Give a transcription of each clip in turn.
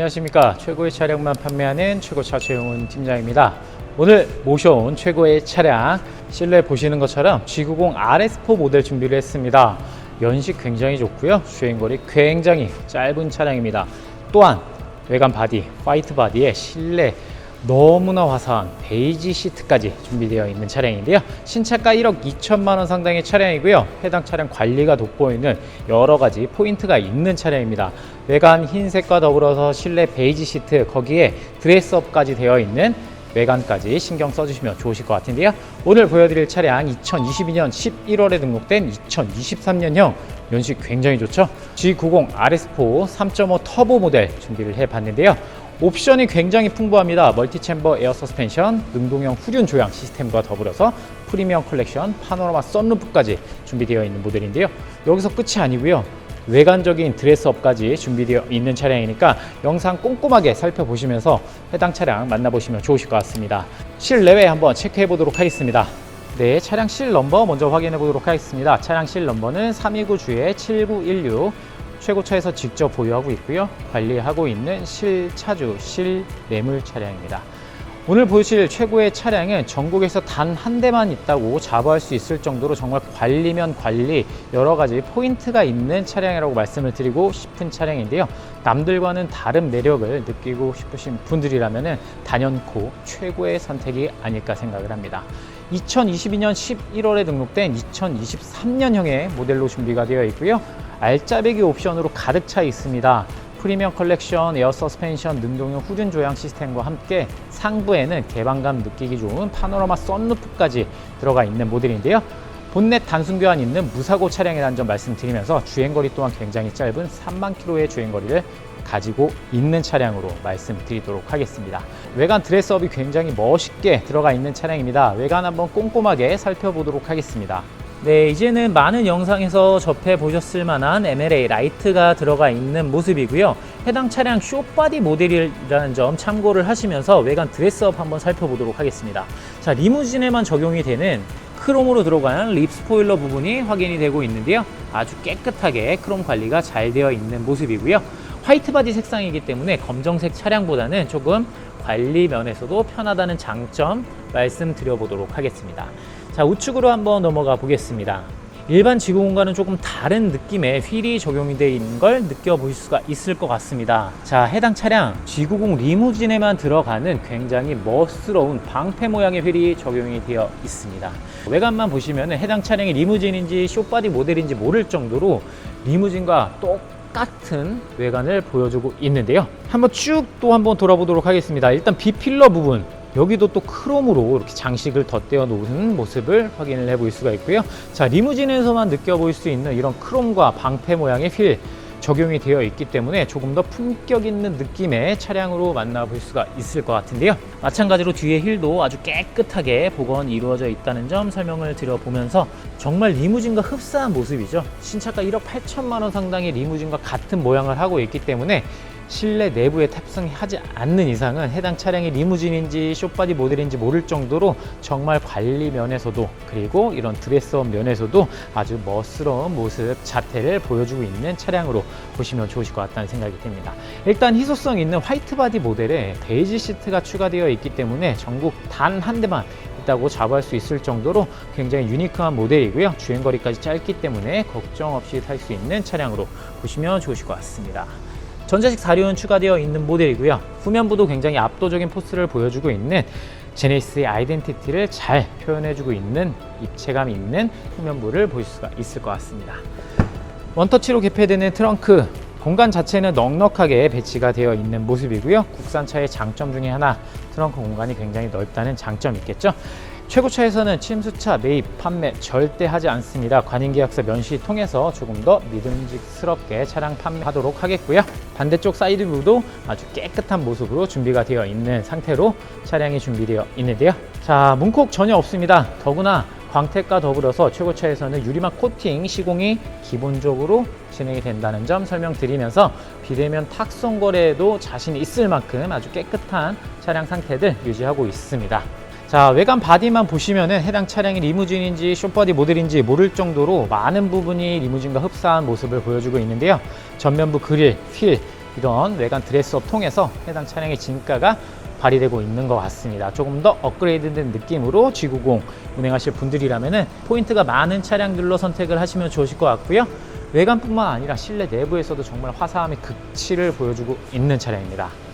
안녕하십니까. 최고의 차량만 판매하는 최고차 최용훈 팀장입니다. 오늘 모셔온 최고의 차량 실내 보시는 것처럼 G90 RS4 모델 준비를 했습니다. 연식 굉장히 좋고요. 주행거리 굉장히 짧은 차량입니다. 또한 외관 바디, 화이트 바디에 실내 너무나 화사한 베이지 시트까지 준비되어 있는 차량인데요. 신차가 1억 2천만 원 상당의 차량이고요. 해당 차량 관리가 돋보이는 여러 가지 포인트가 있는 차량입니다. 외관 흰색과 더불어서 실내 베이지 시트 거기에 드레스업까지 되어 있는 외관까지 신경 써주시면 좋으실 것 같은데요. 오늘 보여드릴 차량 2022년 11월에 등록된 2023년형 연식 굉장히 좋죠. G90 RS4 3.5 터보 모델 준비를 해봤는데요. 옵션이 굉장히 풍부합니다. 멀티챔버 에어 서스펜션, 능동형 후륜 조향 시스템과 더불어서 프리미엄 컬렉션, 파노라마 썬루프까지 준비되어 있는 모델인데요. 여기서 끝이 아니고요. 외관적인 드레스업까지 준비되어 있는 차량이니까 영상 꼼꼼하게 살펴보시면서 해당 차량 만나보시면 좋으실 것 같습니다. 실내외 한번 체크해 보도록 하겠습니다. 네, 차량 실 넘버 먼저 확인해 보도록 하겠습니다. 차량 실 넘버는 329주의 7916 최고차에서 직접 보유하고 있고요. 관리하고 있는 실차주 실매물 차량입니다. 오늘 보실 최고의 차량은 전국에서 단 한 대만 있다고 자부할 수 있을 정도로 정말 관리면 관리 여러 가지 포인트가 있는 차량이라고 말씀을 드리고 싶은 차량인데요. 남들과는 다른 매력을 느끼고 싶으신 분들이라면 단연코 최고의 선택이 아닐까 생각을 합니다. 2022년 11월에 등록된 2023년형의 모델로 준비가 되어 있고요. 알짜배기 옵션으로 가득 차 있습니다. 프리미엄 컬렉션, 에어 서스펜션, 능동형 후륜 조향 시스템과 함께 상부에는 개방감 느끼기 좋은 파노라마 썬루프까지 들어가 있는 모델인데요. 본넷 단순 교환 있는 무사고 차량이라는 점 말씀드리면서 주행거리 또한 굉장히 짧은 3만 킬로의 주행거리를 가지고 있는 차량으로 말씀드리도록 하겠습니다. 외관 드레스업이 굉장히 멋있게 들어가 있는 차량입니다. 외관 한번 꼼꼼하게 살펴보도록 하겠습니다. 네, 이제는 많은 영상에서 접해 보셨을 만한 MLA 라이트가 들어가 있는 모습이고요. 해당 차량 쇼바디 모델이라는 점 참고를 하시면서 외관 드레스업 한번 살펴보도록 하겠습니다. 자, 리무진에만 적용이 되는 크롬으로 들어가는 립 스포일러 부분이 확인이 되고 있는데요. 아주 깨끗하게 크롬 관리가 잘 되어 있는 모습이고요. 화이트 바디 색상이기 때문에 검정색 차량보다는 조금 관리 면에서도 편하다는 장점 말씀드려 보도록 하겠습니다. 자, 우측으로 한번 넘어가 보겠습니다. 일반 지구공과는 조금 다른 느낌의 휠이 적용이 되어 있는 걸 느껴보실 수가 있을 것 같습니다. 자, 해당 차량 G90 리무진에만 들어가는 굉장히 멋스러운 방패 모양의 휠이 적용이 되어 있습니다. 외관만 보시면 해당 차량이 리무진인지 쇼바디 모델인지 모를 정도로 리무진과 똑 같은 외관을 보여주고 있는데요. 한번 쭉 또 한번 돌아보도록 하겠습니다. 일단 B필러 부분 여기도 또 크롬으로 이렇게 장식을 덧대어 놓은 모습을 확인을 해볼 수가 있고요. 자, 리무진에서만 느껴볼 수 있는 이런 크롬과 방패 모양의 휠 적용이 되어 있기 때문에 조금 더 품격 있는 느낌의 차량으로 만나볼 수가 있을 것 같은데요. 마찬가지로 뒤에 휠도 아주 깨끗하게 복원이 이루어져 있다는 점 설명을 드려보면서 정말 리무진과 흡사한 모습이죠. 신차가 1억 8천만 원 상당의 리무진과 같은 모양을 하고 있기 때문에 실내 내부에 탑승하지 않는 이상은 해당 차량이 리무진인지 쇼바디 모델인지 모를 정도로 정말 관리 면에서도 그리고 이런 드레스업 면에서도 아주 멋스러운 모습 자태를 보여주고 있는 차량으로 보시면 좋으실 것 같다는 생각이 듭니다. 일단 희소성 있는 화이트 바디 모델에 베이지 시트가 추가되어 있기 때문에 전국 단 한 대만 있다고 자부할 수 있을 정도로 굉장히 유니크한 모델이고요. 주행거리까지 짧기 때문에 걱정 없이 탈 수 있는 차량으로 보시면 좋으실 것 같습니다. 전자식 사륜 추가되어 있는 모델이고요. 후면부도 굉장히 압도적인 포스를 보여주고 있는 제네시스의 아이덴티티를 잘 표현해주고 있는 입체감 있는 후면부를 보실 수가 있을 것 같습니다. 원터치로 개폐되는 트렁크 공간 자체는 넉넉하게 배치가 되어 있는 모습이고요. 국산차의 장점 중에 하나 트렁크 공간이 굉장히 넓다는 장점이 있겠죠. 최고차에서는 침수차 매입, 판매 절대 하지 않습니다. 관인계약서 면시 통해서 조금 더 믿음직스럽게 차량 판매하도록 하겠고요. 반대쪽 사이드뷰도 아주 깨끗한 모습으로 준비가 되어 있는 상태로 차량이 준비되어 있는데요. 자, 문콕 전혀 없습니다. 더구나 광택과 더불어서 최고차에서는 유리막 코팅 시공이 기본적으로 진행이 된다는 점 설명드리면서 비대면 탁송 거래에도 자신 있을 만큼 아주 깨끗한 차량 상태들 유지하고 있습니다. 자 외관 바디만 보시면은 해당 차량이 리무진인지 쇼버디 모델인지 모를 정도로 많은 부분이 리무진과 흡사한 모습을 보여주고 있는데요 전면부 그릴, 휠 이런 외관 드레스업 통해서 해당 차량의 진가가 발휘되고 있는 것 같습니다. 조금 더 업그레이드된 느낌으로 G90 운행하실 분들이라면 포인트가 많은 차량들로 선택을 하시면 좋으실 것 같고요. 외관뿐만 아니라 실내 내부에서도 정말 화사함의 극치를 보여주고 있는 차량입니다.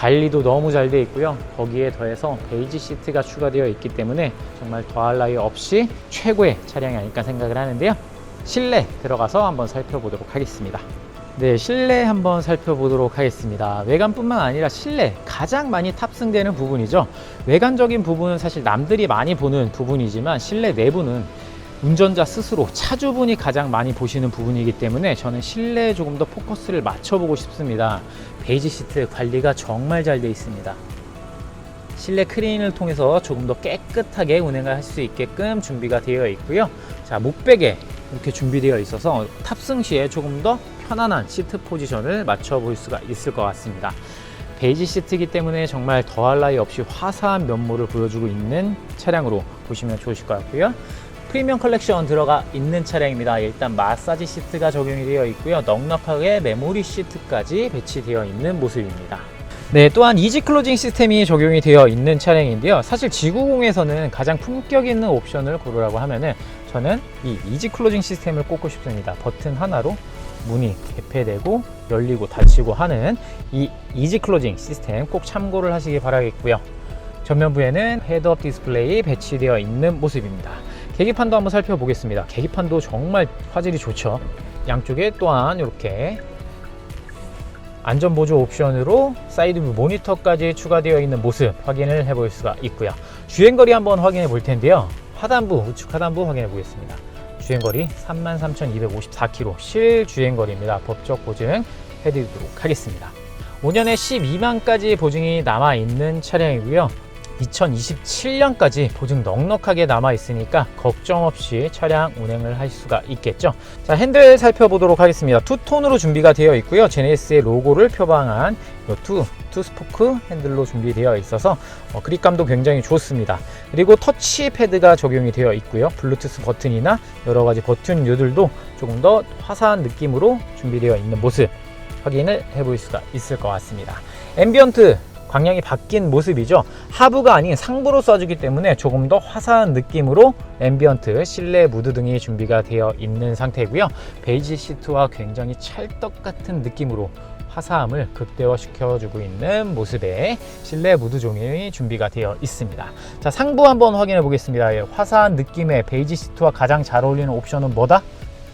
관리도 너무 잘 되어 있고요. 거기에 더해서 베이지 시트가 추가되어 있기 때문에 정말 더할 나위 없이 최고의 차량이 아닐까 생각을 하는데요. 실내 들어가서 한번 살펴보도록 하겠습니다. 네, 실내 한번 살펴보도록 하겠습니다. 외관뿐만 아니라 실내 가장 많이 탑승되는 부분이죠. 외관적인 부분은 사실 남들이 많이 보는 부분이지만 실내 내부는 운전자 스스로 차주분이 가장 많이 보시는 부분이기 때문에 저는 실내에 조금 더 포커스를 맞춰보고 싶습니다. 베이지 시트 관리가 정말 잘 되어 있습니다. 실내 크레인을 통해서 조금 더 깨끗하게 운행을 할 수 있게끔 준비가 되어 있고요. 자, 목베개 이렇게 준비되어 있어서 탑승 시에 조금 더 편안한 시트 포지션을 맞춰볼 수가 있을 것 같습니다. 베이지 시트이기 때문에 정말 더할 나위 없이 화사한 면모를 보여주고 있는 차량으로 보시면 좋으실 것 같고요. 프리미엄 컬렉션 들어가 있는 차량입니다. 일단 마사지 시트가 적용이 되어 있고요. 넉넉하게 메모리 시트까지 배치되어 있는 모습입니다. 네, 또한 이지 클로징 시스템이 적용이 되어 있는 차량인데요. 사실 G90에서는 가장 품격 있는 옵션을 고르라고 하면은 저는 이 이지 클로징 시스템을 꼽고 싶습니다. 버튼 하나로 문이 개폐되고 열리고 닫히고 하는 이 이지 클로징 시스템 꼭 참고를 하시기 바라겠고요. 전면부에는 헤드업 디스플레이 배치되어 있는 모습입니다. 계기판도 한번 살펴보겠습니다. 계기판도 정말 화질이 좋죠. 양쪽에 또한 이렇게 안전보조 옵션으로 사이드뷰 모니터까지 추가되어 있는 모습 확인을 해볼 수가 있고요. 주행거리 한번 확인해 볼 텐데요. 하단부, 우측 하단부 확인해 보겠습니다. 주행거리 33,254km 실 주행거리입니다. 법적 보증 해드리도록 하겠습니다. 5년에 12만까지 보증이 남아 있는 차량이고요. 2027년까지 보증 넉넉하게 남아 있으니까 걱정 없이 차량 운행을 할 수가 있겠죠. 자, 핸들 살펴보도록 하겠습니다. 투톤으로 준비가 되어 있고요. 제네시스의 로고를 표방한 이 투, 투스포크 핸들로 준비되어 있어서 어, 그립감도 굉장히 좋습니다. 그리고 터치패드가 적용이 되어 있고요. 블루투스 버튼이나 여러 가지 버튼류들도 조금 더 화사한 느낌으로 준비되어 있는 모습 확인을 해볼 수가 있을 것 같습니다. 앰비언트 광량이 바뀐 모습이죠. 하부가 아닌 상부로 쏴주기 때문에 조금 더 화사한 느낌으로 앰비언트, 실내 무드 등이 준비가 되어 있는 상태고요. 베이지 시트와 굉장히 찰떡 같은 느낌으로 화사함을 극대화시켜주고 있는 모습의 실내 무드종이 준비가 되어 있습니다. 자, 상부 한번 확인해 보겠습니다. 예, 화사한 느낌의 베이지 시트와 가장 잘 어울리는 옵션은 뭐다?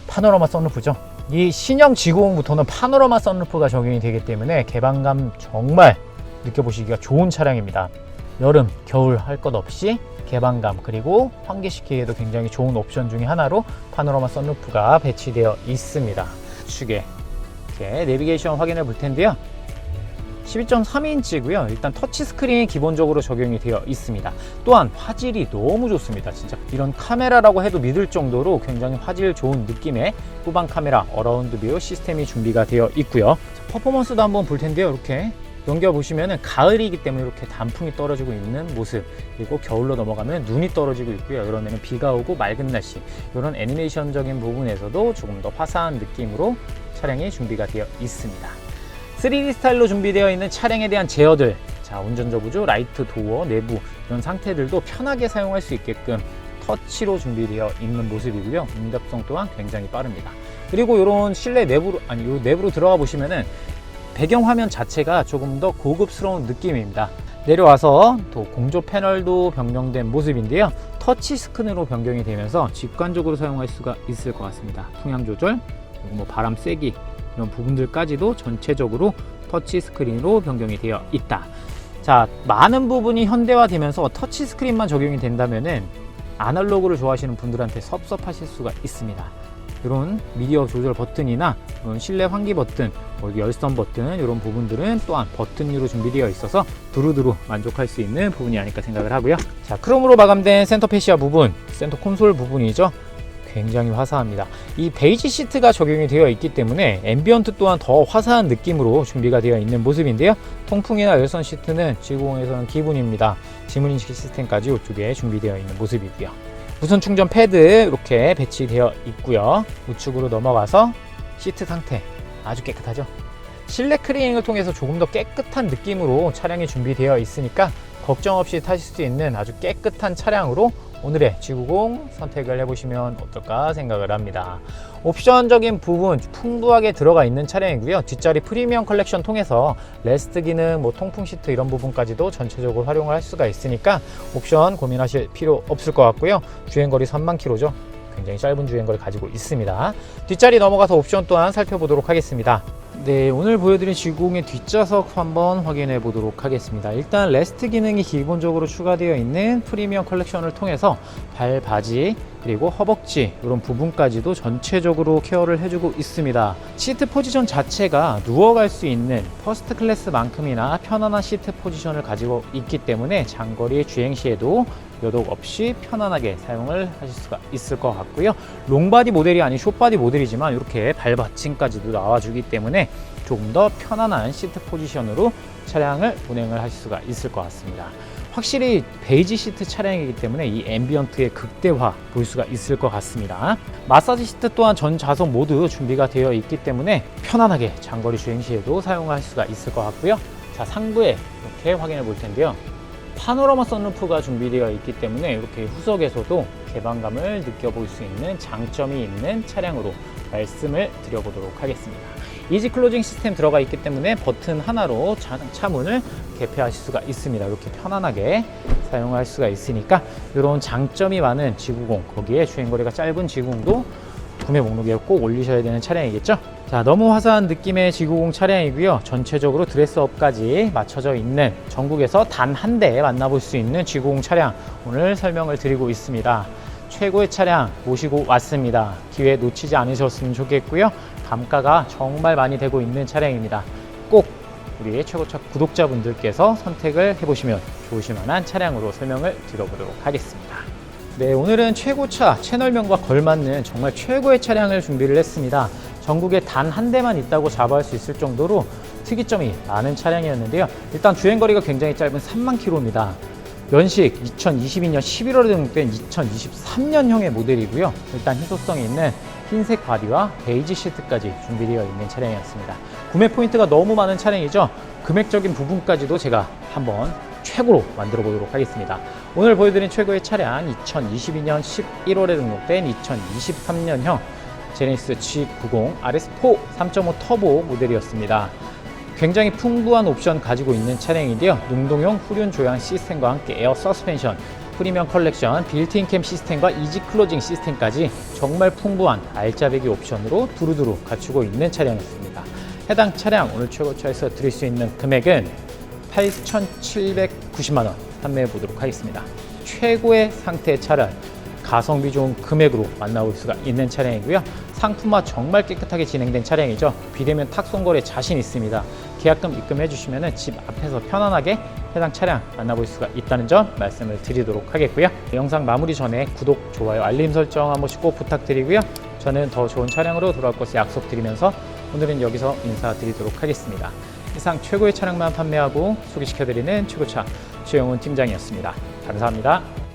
파노라마 썬루프죠. 이 신형 G90부터는 파노라마 썬루프가 적용이 되기 때문에 개방감 정말 느껴보시기가 좋은 차량입니다. 여름, 겨울 할 것 없이 개방감 그리고 환기시키기에도 굉장히 좋은 옵션 중에 하나로 파노라마 썬루프가 배치되어 있습니다. 축에 이렇게 내비게이션 확인해 볼 텐데요. 12.3인치고요. 일단 터치 스크린이 기본적으로 적용이 되어 있습니다. 또한 화질이 너무 좋습니다. 진짜 이런 카메라라고 해도 믿을 정도로 굉장히 화질 좋은 느낌의 후방 카메라 어라운드 뷰 시스템이 준비가 되어 있고요. 퍼포먼스도 한번 볼 텐데요. 이렇게 넘겨 보시면은 가을이기 때문에 이렇게 단풍이 떨어지고 있는 모습 그리고 겨울로 넘어가면 눈이 떨어지고 있고요. 이러면 비가 오고 맑은 날씨 이런 애니메이션적인 부분에서도 조금 더 화사한 느낌으로 차량이 준비가 되어 있습니다. 3D 스타일로 준비되어 있는 차량에 대한 제어들 자 운전자 부조 라이트 도어 내부 이런 상태들도 편하게 사용할 수 있게끔 터치로 준비되어 있는 모습이고요. 응답성 또한 굉장히 빠릅니다. 그리고 이런 실내 내부로 아니 요 내부로 들어가 보시면은 배경 화면 자체가 조금 더 고급스러운 느낌입니다. 내려와서 또 공조 패널도 변경된 모습인데요. 터치 스크린으로 변경이 되면서 직관적으로 사용할 수가 있을 것 같습니다. 풍향 조절, 뭐 바람 세기 이런 부분들까지도 전체적으로 터치 스크린으로 변경이 되어 있다. 자, 많은 부분이 현대화되면서 터치 스크린만 적용이 된다면은 아날로그를 좋아하시는 분들한테 섭섭하실 수가 있습니다. 이런 미디어 조절 버튼이나 이런 실내 환기 버튼, 뭐 열선 버튼 이런 부분들은 또한 버튼류로 준비되어 있어서 두루두루 만족할 수 있는 부분이 아닐까 생각을 하고요. 자, 크롬으로 마감된 센터 페시아 부분, 센터 콘솔 부분이죠. 굉장히 화사합니다. 이 베이지 시트가 적용이 되어 있기 때문에 앰비언트 또한 더 화사한 느낌으로 준비가 되어 있는 모습인데요. 통풍이나 열선 시트는 G90에서는 기본입니다. 지문인식 시스템까지 이쪽에 준비되어 있는 모습이고요. 무선 충전 패드 이렇게 배치되어 있고요. 우측으로 넘어가서 시트 상태 아주 깨끗하죠. 실내 클리닝을 통해서 조금 더 깨끗한 느낌으로 차량이 준비되어 있으니까 걱정 없이 타실 수 있는 아주 깨끗한 차량으로 오늘의 G90 선택을 해보시면 어떨까 생각을 합니다. 옵션적인 부분 풍부하게 들어가 있는 차량이고요. 뒷자리 프리미엄 컬렉션 통해서 레스트 기능, 뭐 통풍 시트 이런 부분까지도 전체적으로 활용을 할 수가 있으니까 옵션 고민하실 필요 없을 것 같고요. 주행거리 3만 킬로죠. 굉장히 짧은 주행거리 가지고 있습니다. 뒷자리 넘어가서 옵션 또한 살펴보도록 하겠습니다. 네, 오늘 보여드린 G90의 뒷좌석 한번 확인해 보도록 하겠습니다. 일단 레스트 기능이 기본적으로 추가되어 있는 프리미엄 컬렉션을 통해서 발 바지 그리고 허벅지 이런 부분까지도 전체적으로 케어를 해주고 있습니다. 시트 포지션 자체가 누워갈 수 있는 퍼스트 클래스만큼이나 편안한 시트 포지션을 가지고 있기 때문에 장거리 주행 시에도 여독 없이 편안하게 사용을 하실 수가 있을 것 같고요. 롱바디 모델이 아닌 숏바디 모델이지만 이렇게 발받침까지도 나와주기 때문에 조금 더 편안한 시트 포지션으로 차량을 운행을 하실 수가 있을 것 같습니다. 확실히 베이지 시트 차량이기 때문에 이 앰비언트의 극대화 볼 수가 있을 것 같습니다. 마사지 시트 또한 전 좌석 모두 준비가 되어 있기 때문에 편안하게 장거리 주행 시에도 사용할 수가 있을 것 같고요. 자 상부에 이렇게 확인해 볼 텐데요. 파노라마 선루프가 준비되어 있기 때문에 이렇게 후석에서도 개방감을 느껴볼 수 있는 장점이 있는 차량으로 말씀을 드려보도록 하겠습니다. 이지 클로징 시스템 들어가 있기 때문에 버튼 하나로 차, 차 문을 개폐하실 수가 있습니다. 이렇게 편안하게 사용할 수가 있으니까 이런 장점이 많은 G90 거기에 주행거리가 짧은 G90도 구매 목록에 꼭 올리셔야 되는 차량이겠죠? 자, 너무 화사한 느낌의 G90 차량이고요. 전체적으로 드레스업까지 맞춰져 있는 전국에서 단 한 대 만나볼 수 있는 G90 차량 오늘 설명을 드리고 있습니다. 최고의 차량 모시고 왔습니다. 기회 놓치지 않으셨으면 좋겠고요. 감가가 정말 많이 되고 있는 차량입니다. 꼭 우리 최고차 구독자분들께서 선택을 해보시면 좋으실 만한 차량으로 설명을 드려보도록 하겠습니다. 네, 오늘은 최고차 채널명과 걸맞는 정말 최고의 차량을 준비를 했습니다. 전국에 단 한 대만 있다고 자부할 수 있을 정도로 특이점이 많은 차량이었는데요. 일단 주행거리가 굉장히 짧은 3만 킬로입니다. 연식 2022년 11월에 등록된 2023년형의 모델이고요. 일단 희소성이 있는 흰색 바디와 베이지 시트까지 준비되어 있는 차량이었습니다. 구매 포인트가 너무 많은 차량이죠. 금액적인 부분까지도 제가 한번 최고로 만들어 보도록 하겠습니다. 오늘 보여드린 최고의 차량 2022년 11월에 등록된 2023년형 제네시스 G90 RS4 3.5 터보 모델이었습니다. 굉장히 풍부한 옵션 가지고 있는 차량인데요. 능동용 후륜 조향 시스템과 함께 에어 서스펜션, 프리미엄 컬렉션, 빌트인 캠 시스템과 이지 클로징 시스템까지 정말 풍부한 알짜배기 옵션으로 두루두루 갖추고 있는 차량이었습니다. 해당 차량 오늘 최고차에서 드릴 수 있는 금액은 8,790만 원 판매해 보도록 하겠습니다. 최고의 상태의 차량 가성비 좋은 금액으로 만나볼 수가 있는 차량이고요. 상품화 정말 깨끗하게 진행된 차량이죠. 비대면 탁송거래 자신 있습니다. 계약금 입금해 주시면 집 앞에서 편안하게 해당 차량 만나볼 수가 있다는 점 말씀을 드리도록 하겠고요. 영상 마무리 전에 구독, 좋아요, 알림 설정 한 번씩 꼭 부탁드리고요. 저는 더 좋은 차량으로 돌아올 것을 약속드리면서 오늘은 여기서 인사드리도록 하겠습니다. 이상 최고의 차량만 판매하고 소개시켜드리는 최고차 최영훈 팀장이었습니다. 감사합니다.